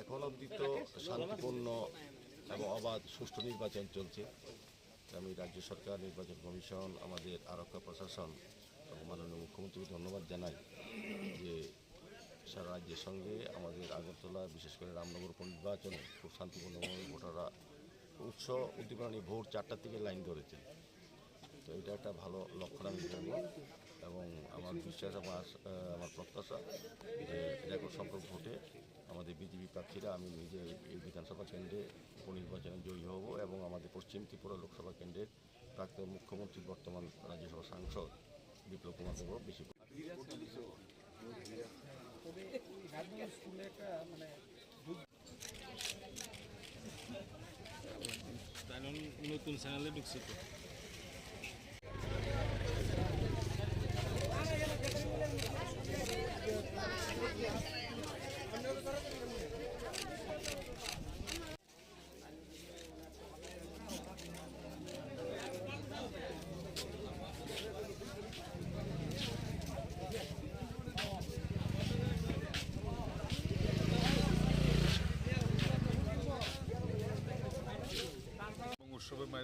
এখন অবধি তো শান্তিপূর্ণ এবং অবাধ সুষ্ঠু নির্বাচন চলছে। আমি রাজ্য সরকার, নির্বাচন কমিশন, আমাদের আরক্ষা প্রশাসন মাননীয় মুখ্যমন্ত্রীকে ধন্যবাদ জানাই যে সারা রাজ্যের সঙ্গে আমাদের আগরতলা, বিশেষ করে রামনগর উপনির্বাচনে খুব শান্তিপূর্ণভাবে ভোটাররা উৎস উদ্দীপনা নিয়ে ভোর চারটার থেকে লাইন ধরেছে। তো এটা একটা ভালো লক্ষণ আমি এবং আমার বিশ্বাস এবং আমার প্রত্যাশা যে রেকর্ড সংখ্যক ভোটে আমাদের বিজেপি প্রার্থীরা আমি নিজে এই বিধানসভা কেন্দ্রে উপনির্বাচনে জয়ী হব এবং আমাদের পশ্চিম ত্রিপুরা লোকসভা কেন্দ্রের প্রাক্তন মুখ্যমন্ত্রী, বর্তমান রাজ্যসভা সাংসদ বিপ্লব কুমার দেব বেশি। তাই নতুন চ্যানেলে ঢুকছে তো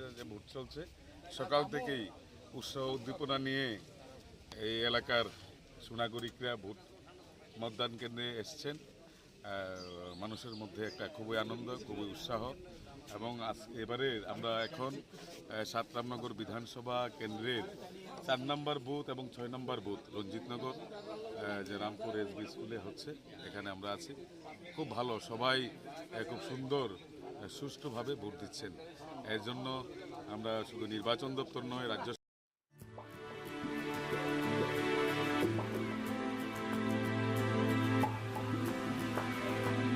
এবং মেজাজে ভোট চলছে সকাল থেকেই উৎসব উদ্দীপনা নিয়ে এই এলাকার সুনাগরিকরা ভোট মতদান কেন্দ্রে এসছেন। মানুষের মধ্যে একটা খুবই আনন্দ খুবই উৎসাহ এবং এবারে আমরা এখন আহ, সাত রামনগর বিধানসভা কেন্দ্রের চার নম্বর বুথ এবং ছয় নম্বর বুথ রঞ্জিতনগর যে রামপুর এসবি স্কুলে হচ্ছে এখানে আমরা আছি। খুব ভালো সবাই খুব সুন্দর সুষ্ঠুভাবে ভোট দিচ্ছেন। এর জন্য আমরা শুধু নির্বাচন দপ্তর নয় রাজ্য